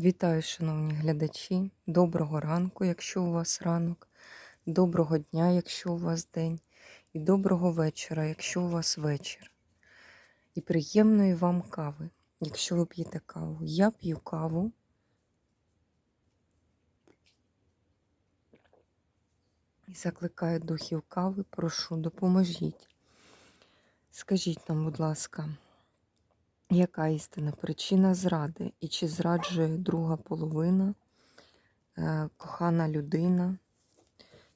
Вітаю, шановні глядачі. Доброго ранку, якщо у вас ранок, доброго дня, якщо у вас день, і доброго вечора, якщо у вас вечір. І приємної вам кави, якщо ви п'єте каву. Я п'ю каву. І закликаю духів кави, прошу, допоможіть. Скажіть нам, будь ласка, яка істина причина зради? І чи зраджує друга половина, е, кохана людина,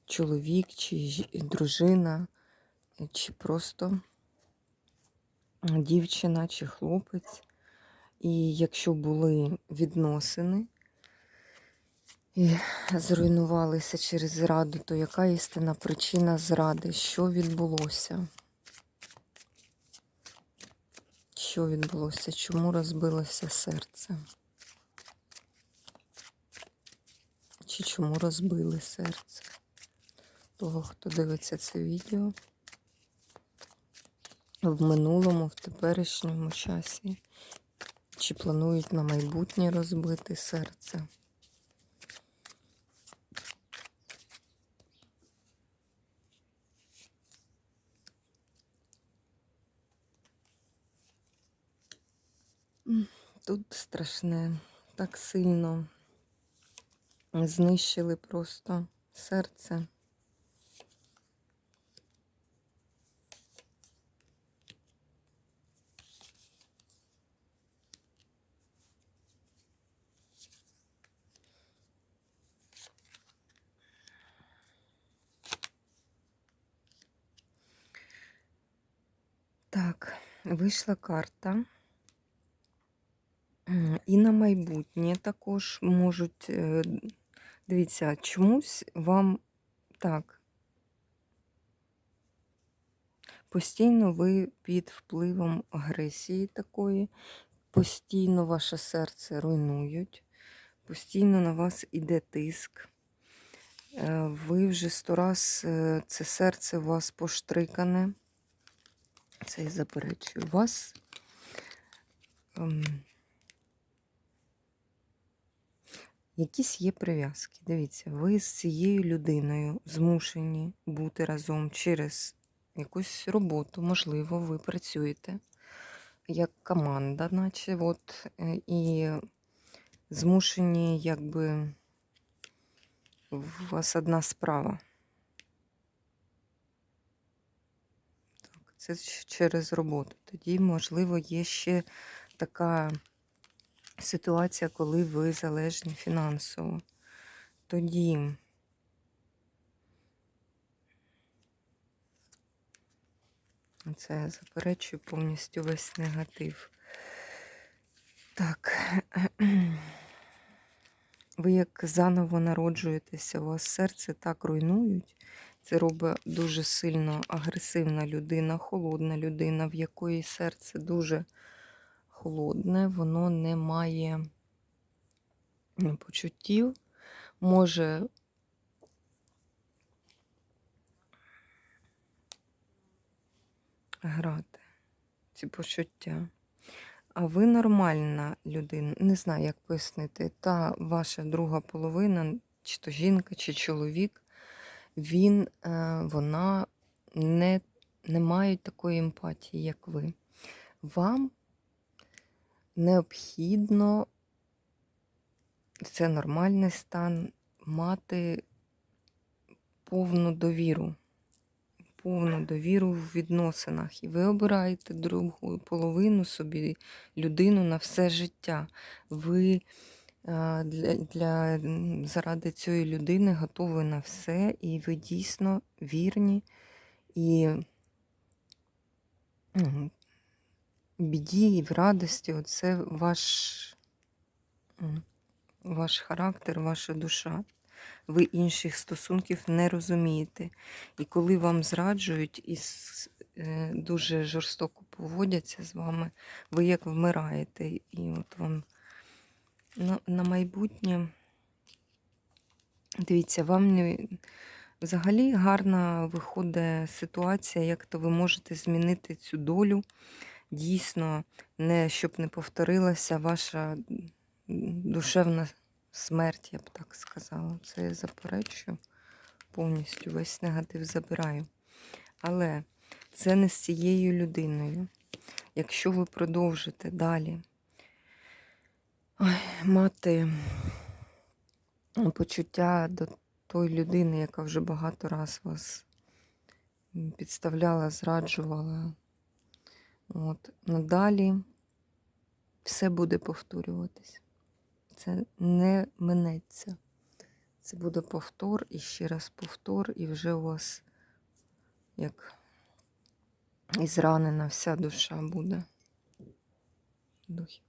чоловік, чи дружина, е, чи просто дівчина, чи хлопець? І якщо були відносини і зруйнувалися через зраду, то яка істина причина зради? Що відбулося? Що відбулося? Чому розбилося серце? Чи чому розбили серце того, хто дивиться це відео в минулому, в теперішньому часі? Чи планують на майбутнє розбити серце? Тут страшне, так сильно знищили просто серце. Так, вийшла карта. І на майбутнє також можуть. е, Дивіться, чомусь вам так. Постійно ви під впливом агресії такої, постійно ваше серце руйнують, постійно на вас іде тиск. Е, Ви вже сто раз е, це серце у вас поштрикане. Це я заперечую. Вас якісь є прив'язки. Дивіться, ви з цією людиною змушені бути разом через якусь роботу, можливо, ви працюєте як команда, наче от, е, і змушені, якби у вас одна справа. Це через роботу. Тоді, можливо, є ще така ситуація, коли ви залежні фінансово. Тоді це заперечую повністю весь негатив. Так. Ви як заново народжуєтеся, у вас серце так руйнують. Це робить дуже сильно агресивна людина, холодна людина, в якої серце дуже холодне, воно не має почуттів, може грати ці почуття. А ви нормальна людина, не знаю, як пояснити, та ваша друга половина, чи то жінка, чи чоловік, він, е, вона не, не мають такої емпатії, як ви. Вам необхідно, це нормальний стан, мати повну довіру. Повну довіру в відносинах. І ви обираєте другу половину собі, людину на все життя. Ви е, для, для, заради цієї людини готові на все, і ви дійсно вірні і біді, і в радості. Оце ваш, ваш характер, ваша душа. Ви інших стосунків не розумієте. І коли вам зраджують і е, дуже жорстоко поводяться з вами, ви як вмираєте. І от вам на, на майбутнє, дивіться, вам не взагалі гарна виходить ситуація, як то ви можете змінити цю долю. Дійсно, не щоб не повторилася ваша душевна смерть, я б так сказала. Це я заперечую. Повністю весь негатив забираю. Але це не з цією людиною. Якщо ви продовжите далі мати почуття до тої людини, яка вже багато раз вас підставляла, зраджувала, от, надалі все буде повторюватись. Це не минеться. Це буде повтор і ще раз повтор, і вже у вас як і зранена вся душа буде. Духів.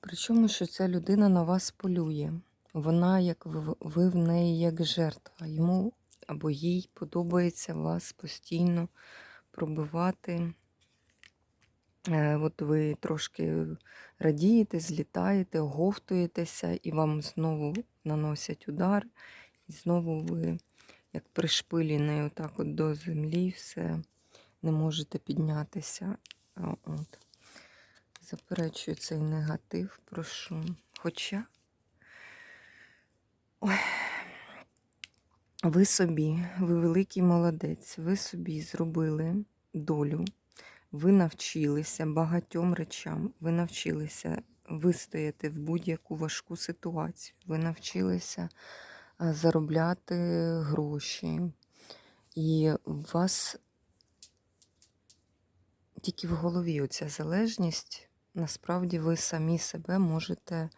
Причому, що ця людина на вас полює. Вона, як ви, ви в неї як жертва. Йому або їй подобається вас постійно пробивати. Е, От ви трошки радієте, злітаєте, оговтуєтеся, і вам знову наносять удар, і знову ви, як пришпилені отак от до землі, все не можете піднятися. От. Заперечую цей негатив, прошу. Хоча Ви собі, ви великий молодець, ви собі зробили долю, ви навчилися багатьом речам, ви навчилися вистояти в будь-яку важку ситуацію, ви навчилися заробляти гроші. І у вас тільки в голові оця залежність. Насправді ви самі себе можете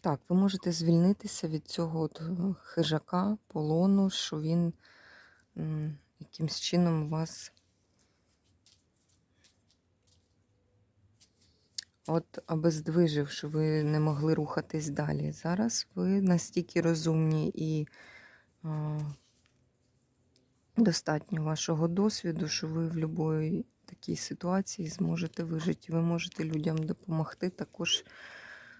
так, ви можете звільнитися від цього от е, хижака, полону, що він якимсь чином вас от обездвижив, що ви не могли рухатись далі. Зараз ви настільки розумні і а, достатньо вашого досвіду, що ви в будь-якій такій ситуації зможете вижити. Ви можете людям допомогти також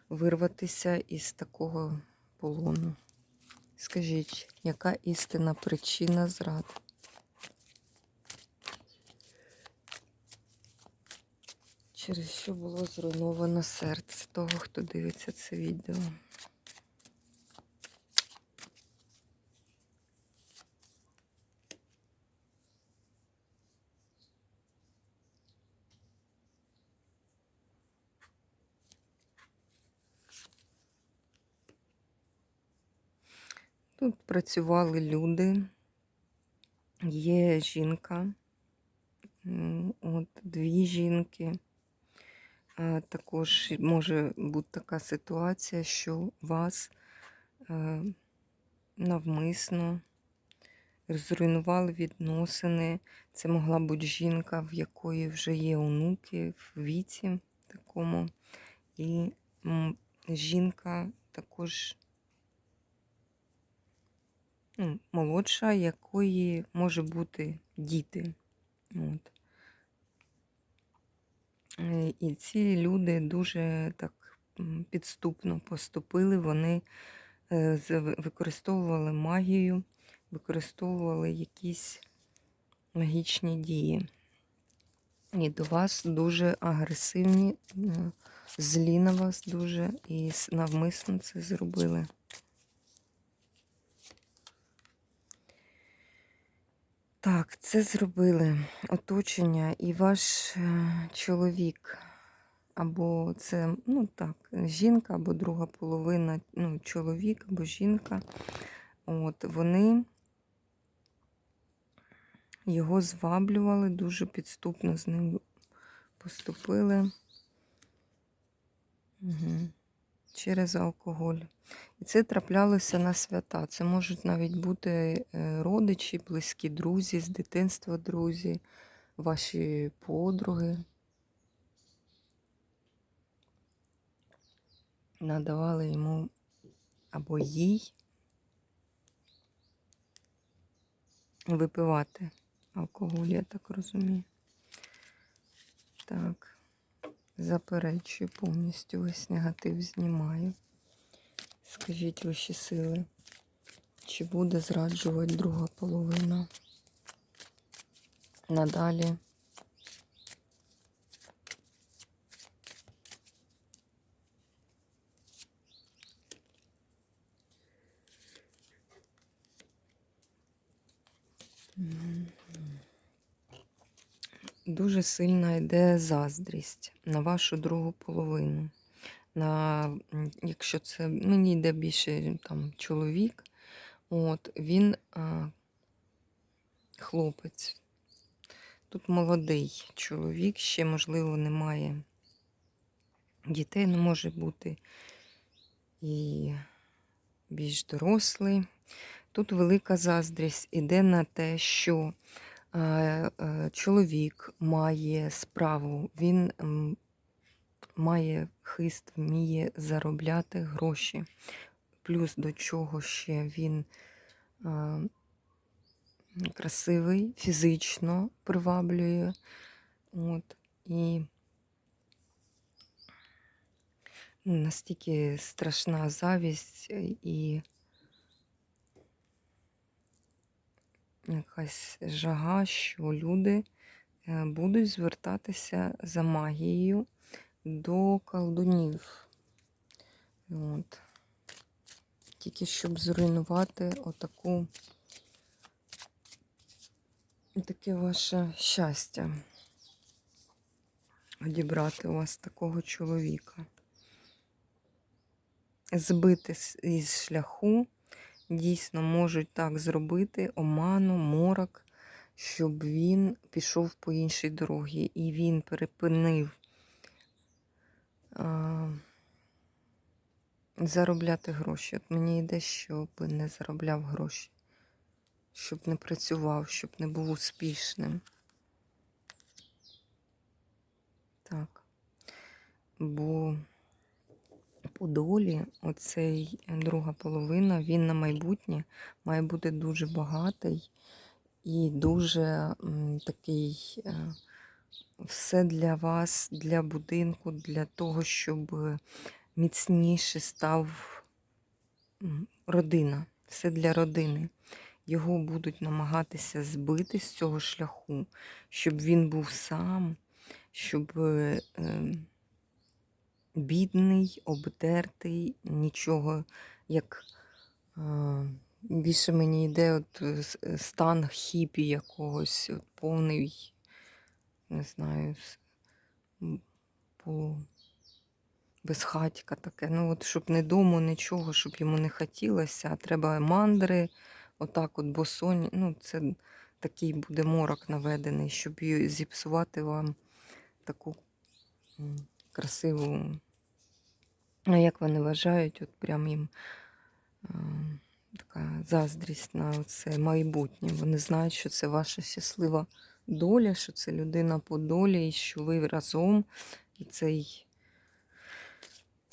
вирватися із такого полону. Скажіть, яка істинна причина зрад? Через що було зруйновано серце того, хто дивиться це відео? Тут працювали люди, є жінка, от дві жінки. Також може бути така ситуація, що вас е, навмисно зруйнували відносини. Це могла бути жінка, в якої вже є онуки в віці такому. І жінка також ну, молодша, якої може бути діти. От. Е, І ці люди дуже так підступно поступили. Вони е, використовували магію, використовували якісь магічні дії. І до вас дуже агресивні, злі на вас дуже, і навмисно це зробили. Так, це зробили оточення і ваш е, чоловік. Або це, ну так, жінка, або друга половина, ну, чоловік або жінка. От, вони його зваблювали, дуже підступно з ним поступили. Угу. Через алкоголь. І це траплялося на свята. Це можуть навіть бути е, родичі, близькі друзі з дитинства, друзі, ваші подруги. Надавали йому або їй випивати алкоголь, я так розумію. Так, заперечую повністю весь негатив знімаю. Скажіть вищі сили, Чи буде зраджувати друга половина? Надалі. Дуже сильна йде заздрість на вашу другу половину. На, якщо це мені йде більше там чоловік, от він а, хлопець. Тут молодий чоловік, ще, можливо, немає дітей, не може бути і більш дорослий. Тут велика заздрість іде на те, що чоловік має справу, він має хист, вміє заробляти гроші. Плюс до чого ще він е, красивий, фізично приваблює. От, і настільки страшна завість е, і якась жага, що люди е, будуть звертатися за магією до колдунів. От. Тільки щоб зруйнувати отаку таке ваше щастя. Одібрати у вас такого чоловіка. Збити із шляху дійсно можуть так зробити оману, морок, щоб він пішов по іншій дорогі. І він перепинив а, заробляти гроші. От мені йде, щоб не заробляв гроші, щоб не працював, щоб не був успішним. Так. Бо по долі, оцей е, друга половина, він на майбутнє має бути дуже багатий і дуже такий е, все для вас, для будинку, для того, щоб е, міцніше став родина. Все для родини. Його будуть намагатися збити з цього шляху, щоб він був сам, щоб. Бідний, обдертий, нічого, як більше мені йде от е, е, стан хіпі якогось, от повний, не знаю, по безхатька таке. Ну, от щоб не дому, нічого, щоб йому не хотілося, а треба мандри, отак от босоні. Ну, це такий буде морок наведений, щоб зіпсувати вам таку красиву. А як вони вважають, от прям їм е, така заздрість на це майбутнє. Вони знають, що це ваша щаслива доля, що це людина по долі, і що ви разом і цей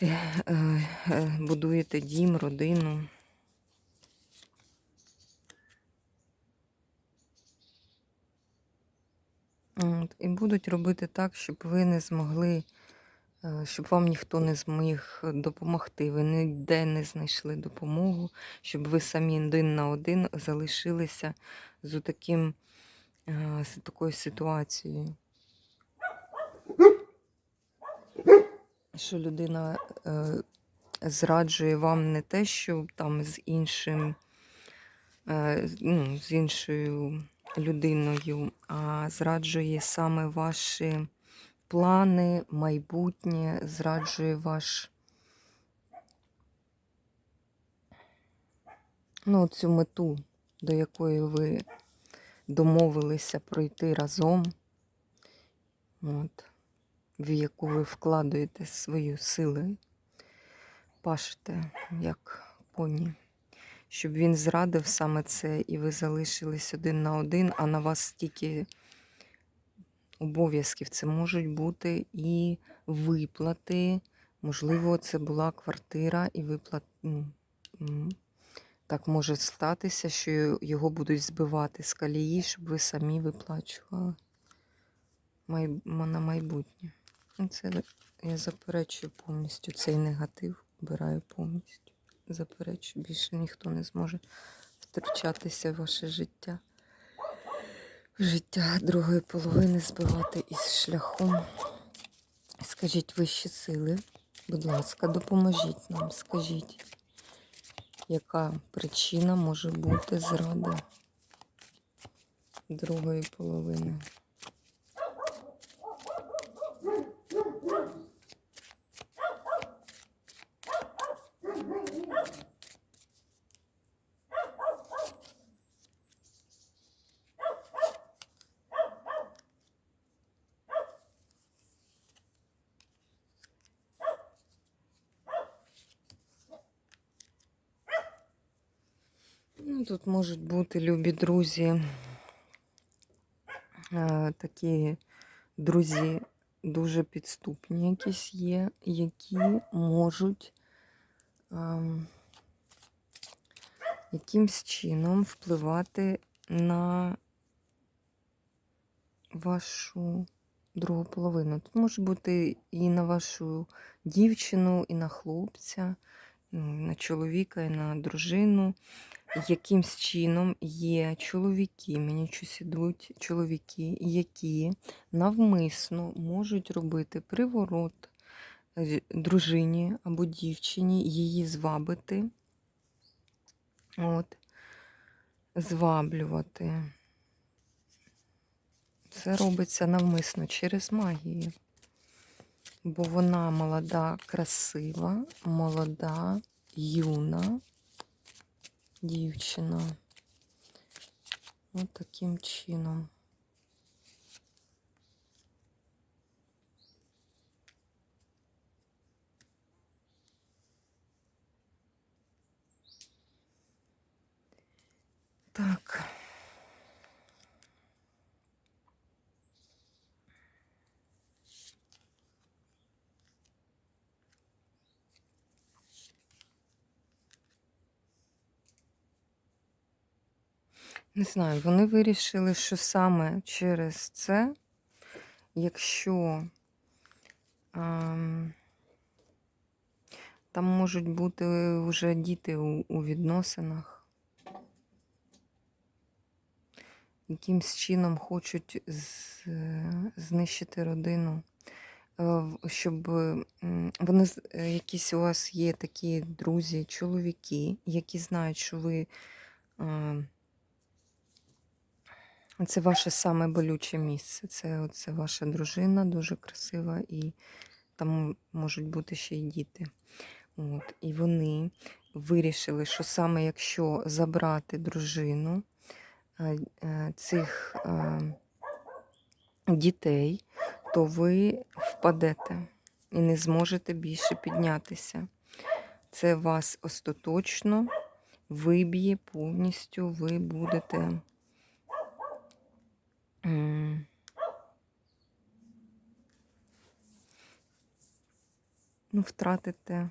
е, е, будуєте дім, родину. От, і будуть робити так, щоб ви не змогли, щоб вам ніхто не зміг допомогти. Ви ніде не знайшли допомогу, щоб ви самі один на один залишилися з таким, з такою ситуацією. Що людина е, зраджує вам не те, що там з іншим, е, ну, з іншою людиною, а зраджує саме ваші плани, майбутнє, зраджує ваш ну, цю мету, до якої ви домовилися пройти разом, от, в яку ви вкладуєте свої сили, пашете, як поні. Щоб він зрадив саме це, і ви залишились один на один, а на вас стільки обов'язків. Це можуть бути і виплати. Можливо, це була квартира і виплат. ну, Так може статися, що його будуть збивати з колії, щоб ви самі виплачували на майбутнє. Ну, Це я заперечую повністю цей негатив, обираю повністю. Заперечую, більше ніхто не зможе втручатися в ваше життя. Життя другої половини збивати із шляхом. Скажіть вищі сили, будь ласка, допоможіть нам, скажіть, яка причина може бути зради другої половини. Тут можуть бути любі друзі, такі друзі дуже підступні якісь є, які можуть якимсь чином впливати на вашу другу половину. Тут може бути і на вашу дівчину, і на хлопця, і на чоловіка, і на дружину. Якимсь чином є чоловіки, мені щось ідуть чоловіки, які навмисно можуть робити приворот е, дружині або дівчині, її звабити, от, зваблювати. Це робиться навмисно через магію. Бо вона молода, красива, молода, юна дівчина. Ось таким чином. Так. Не знаю, вони вирішили, що саме через це, якщо ем, там можуть бути вже діти у, у відносинах, якимсь чином хочуть з, знищити родину, е, щоб вони е, якісь у вас є такі друзі, чоловіки, які знають, що ви. ем, це ваше саме болюче місце. Це, це ваша дружина, дуже красива, і там можуть бути ще й діти. От. І вони вирішили, що саме якщо забрати дружину е, е, цих е, дітей, то ви впадете і не зможете більше піднятися. Це вас остаточно виб'є повністю, ви будете. Ну, втратите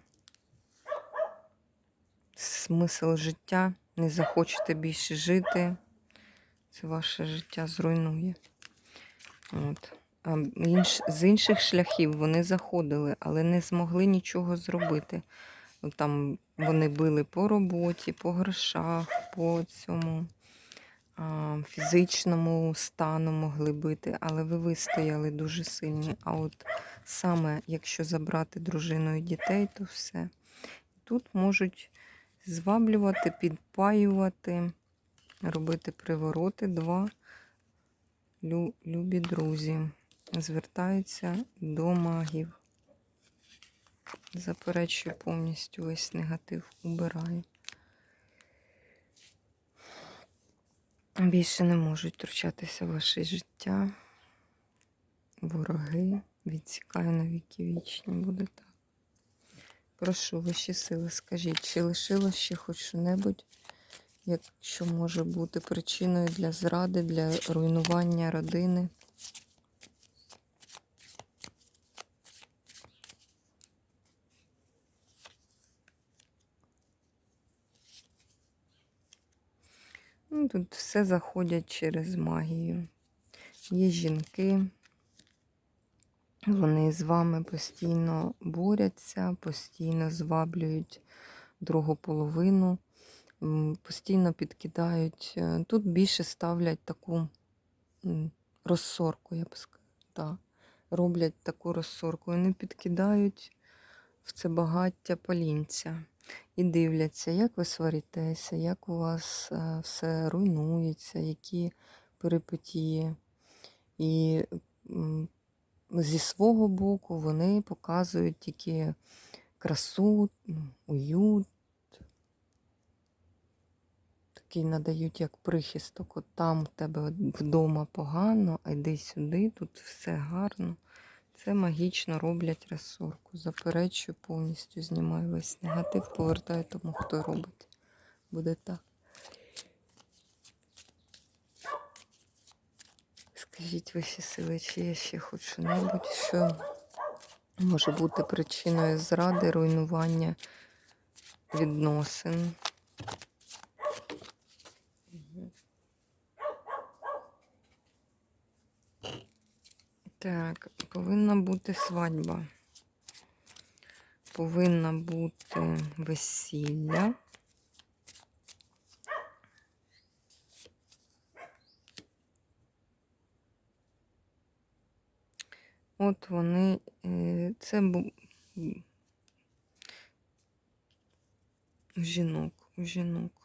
смисл життя, не захочете більше жити. Це ваше життя зруйнує. От. А інш, з інших шляхів вони заходили, але не змогли нічого зробити. Там вони били по роботі, по грошах, по цьому фізичному стану могли бити, але ви вистояли дуже сильні. А от саме якщо забрати дружину і дітей, то все. Тут можуть зваблювати, підпаювати, робити привороти два лю- любі друзі. Звертаються до магів. Заперечую повністю весь негатив, убираю. Більше не можуть втручатися в ваше життя. Вороги. Відсікаю на віки вічні, буде так. Прошу ваші сили, скажіть, чи лишилось ще хоч що-небудь, якщо може бути причиною для зради, для руйнування родини? Тут все заходять через магію. Є жінки, вони з вами постійно борються, постійно зваблюють другу половину. постійно підкидають. е, Тут більше ставлять таку розсорку, я б сказала. Роблять таку розсорку. Вони підкидають в це багаття полінця і дивляться, як ви сваритеся, як у вас е, все руйнується, які перипетії. І зі свого боку вони показують тільки красу, уют. Такий надають як прихисток. От там в тебе вдома погано, а йди сюди, тут все гарно. Це магічно роблять розсорку. Заперечую, повністю знімаю весь негатив, повертаю тому, хто робить. Буде так. Скажіть вищі сили, чи є ще хоч що-небудь, що може бути причиною зради, руйнування відносин. Так, повинна бути свадьба. Повинна бути весілля. От вони, е, це бу- м, у жінок, жінок.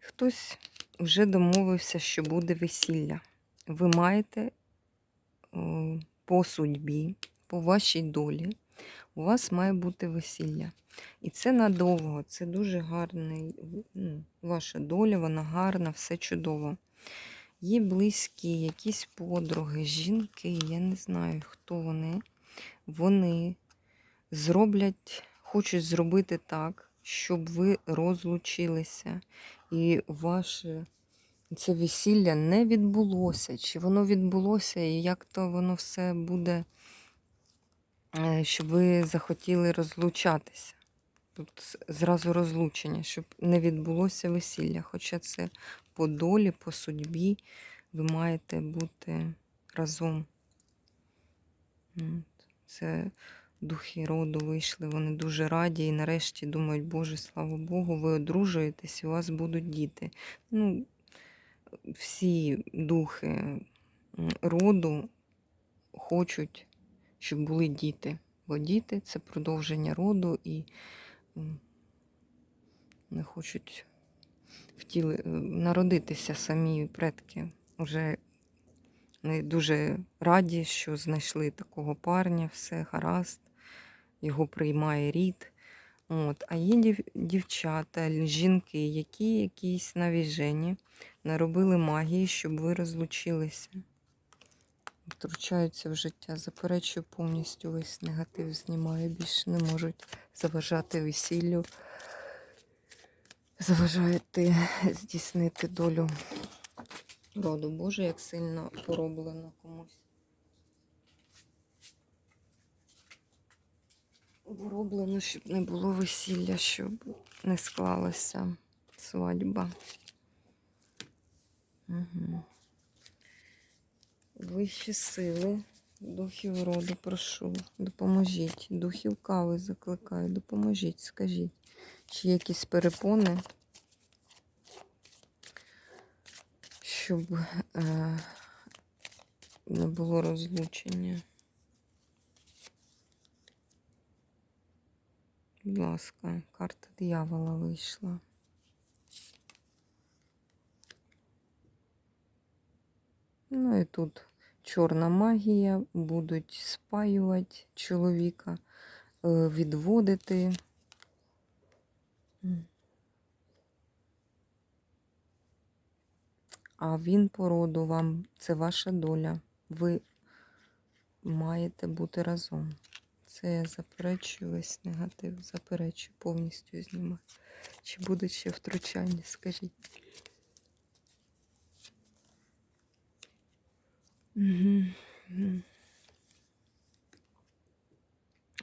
Хтось вже домовився, що буде весілля. Ви маєте по судьбі, по вашій долі, у вас має бути весілля. І це надовго, це дуже гарний, ну, ваша доля, вона гарна, все чудово. Є близькі, якісь подруги, жінки, я не знаю, хто вони. Вони зроблять, хочуть зробити так, щоб ви розлучилися. І ваше це весілля не відбулося. Чи воно відбулося, і як то воно все буде, е, щоб ви захотіли розлучатися. Тут зразу розлучення, щоб не відбулося весілля. Хоча це по долі, по судьбі ви маєте бути разом. Це духи роду вийшли, вони дуже раді і нарешті думають, Боже, слава Богу, ви одружуєтесь, і у вас будуть діти. Ну, всі духи роду хочуть, щоб були діти. Бо діти це продовження роду і не хочуть втіли, е, народитися самі предки. Уже вони дуже раді, що знайшли такого парня, все гаразд, його приймає рід. От. А є дів, дівчата, жінки, які якісь навіжені, наробили магії, щоб ви розлучилися. Втручаються в життя, заперечую повністю весь негатив, знімаю, більше не можуть заважати весіллю, заважаєте здійснити долю роду. Боже, як сильно пороблено комусь. Пороблено, щоб не було весілля, щоб не склалася свадьба. Угу. Вищі сили, духів роду, прошу, допоможіть. Духів кави закликаю, допоможіть, скажіть, чи якісь перепони, щоб е, не було розлучення. Будь ласка, карта диявола вийшла. Ну і тут чорна магія, будуть спаювати чоловіка, е, відводити. А він по роду вам, це ваша доля. Ви маєте бути разом. Це я заперечую весь негатив, заперечую, повністю знімаю. Чи буде ще втручання, скажіть? Угу.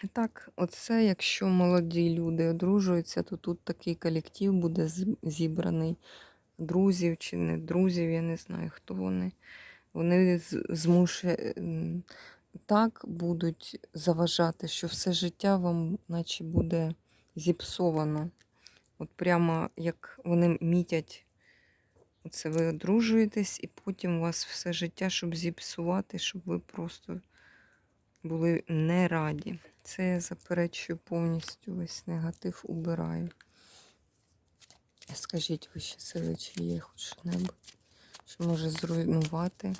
Так, оце, якщо молоді люди одружуються, то тут такий колектив буде зібраний друзів чи не друзів, я не знаю, хто вони. Вони змуше так будуть заважати, що все життя вам, наче буде зіпсовано. От прямо як вони мітять, оце ви одружуєтесь, і потім у вас все життя, щоб зіпсувати, щоб ви просто були не раді. Це я заперечую повністю весь негатив убираю. Скажіть ви ще сили, чи є хоч що-небудь, що може зруйнувати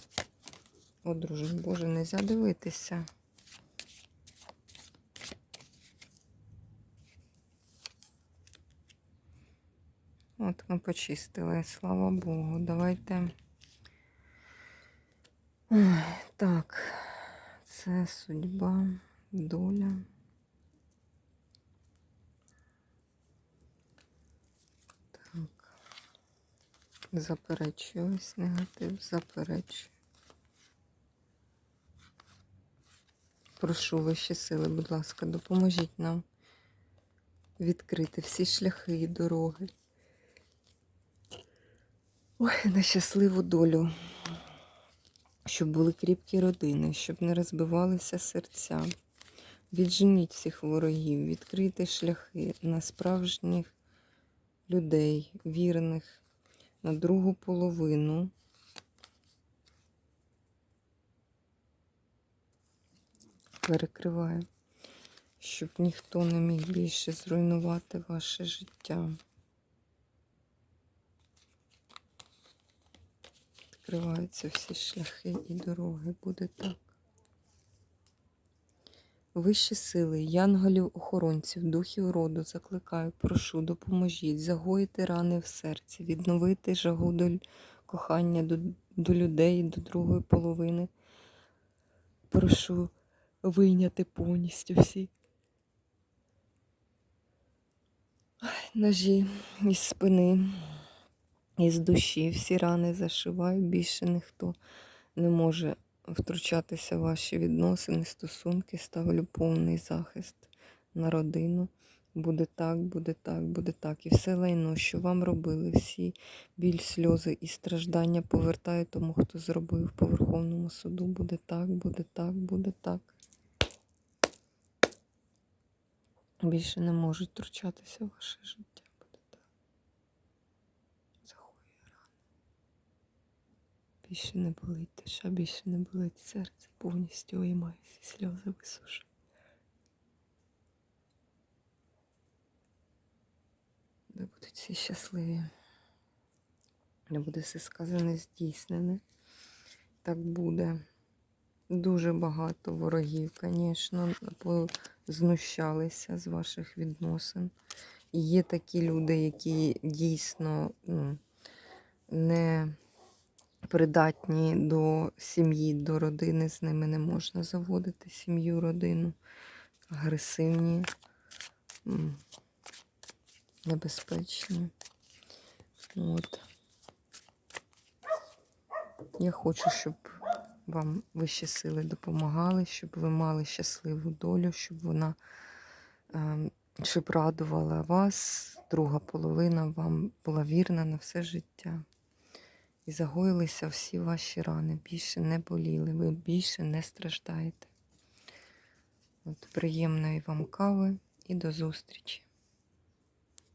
одруження. Боже, не можна дивитися. От ми почистили, слава Богу. Давайте. Ой, так, це судьба, доля. Так. Заперечую ось негатив, заперечую. Прошу вищі сили, будь ласка, допоможіть нам відкрити всі шляхи і дороги. Ой, на щасливу долю. Щоб були кріпкі родини, щоб не розбивалися серця. Відженіть всіх ворогів, відкрийте шляхи на справжніх людей, вірних, на другу половину. Перекриваю, щоб ніхто не міг більше зруйнувати ваше життя. Відкриваються всі шляхи і дороги. Буде так. Вищі сили, янголів, охоронців, духів роду закликаю, прошу, допоможіть, загоїти рани в серці, відновити жагу до кохання до, до людей, до другої половини. Прошу вийняти повністю всі ножі із спини, із душі, всі рани зашиваю, більше ніхто не може втручатися в ваші відносини, стосунки, ставлю повний захист на родину. Буде так, буде так, буде так. І все лайно, що вам робили, всі біль, сльози і страждання повертаю тому, хто зробив по Верховному суду. Буде так, буде так, буде так. Більше не можуть втручатися в ваше життя. Буде так. Загоює рани. Більше не болить душа, більше не болить серце, повністю оймаюся, сльози висушу. Ви будуть всі щасливі. Не буде все сказане, здійснене. Так буде. Дуже багато ворогів, звісно, знущалися з ваших відносин. І є такі люди, які дійсно ну, не придатні до сім'ї, до родини, з ними не можна заводити сім'ю, родину. Агресивні, небезпечні. От. Я хочу, щоб вам вищі сили допомагали, щоб ви мали щасливу долю, щоб вона ем, щоб радувала вас, друга половина вам була вірна на все життя. І загоїлися всі ваші рани, більше не боліли, ви більше не страждаєте. От, приємної вам кави і до зустрічі!